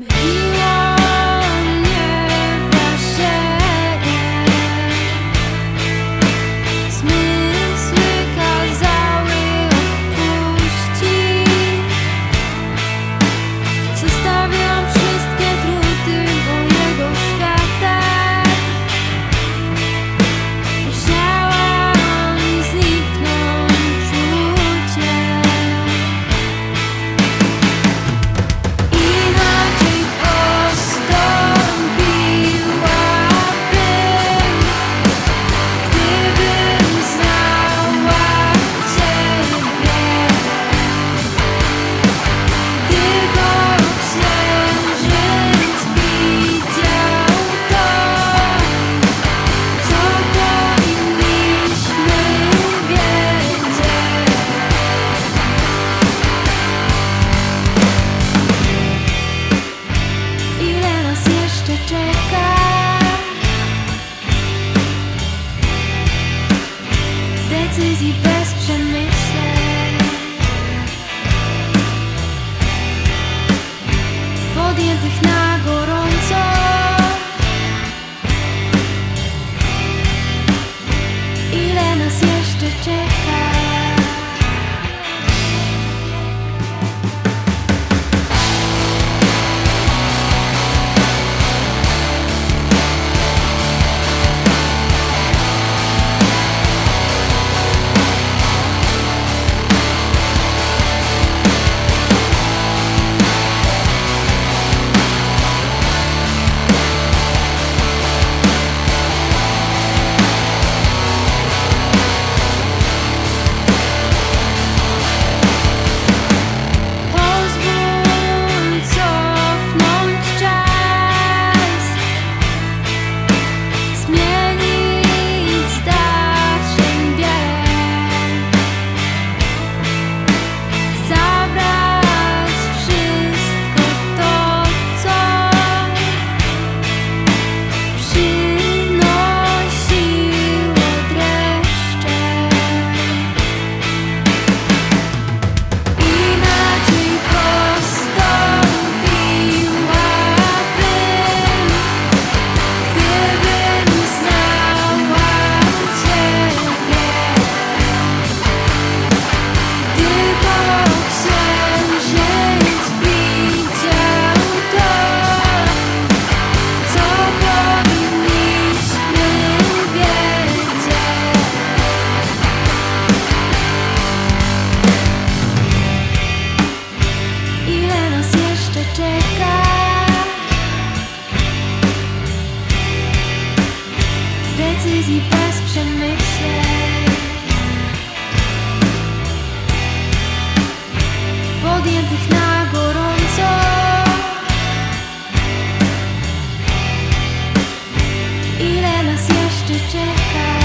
me. decyzji bez przemyśleń Podjętych na jeszcze czeka. Decyzji bez przemyśleń. Podjętych na gorąco. Ile nas jeszcze czeka?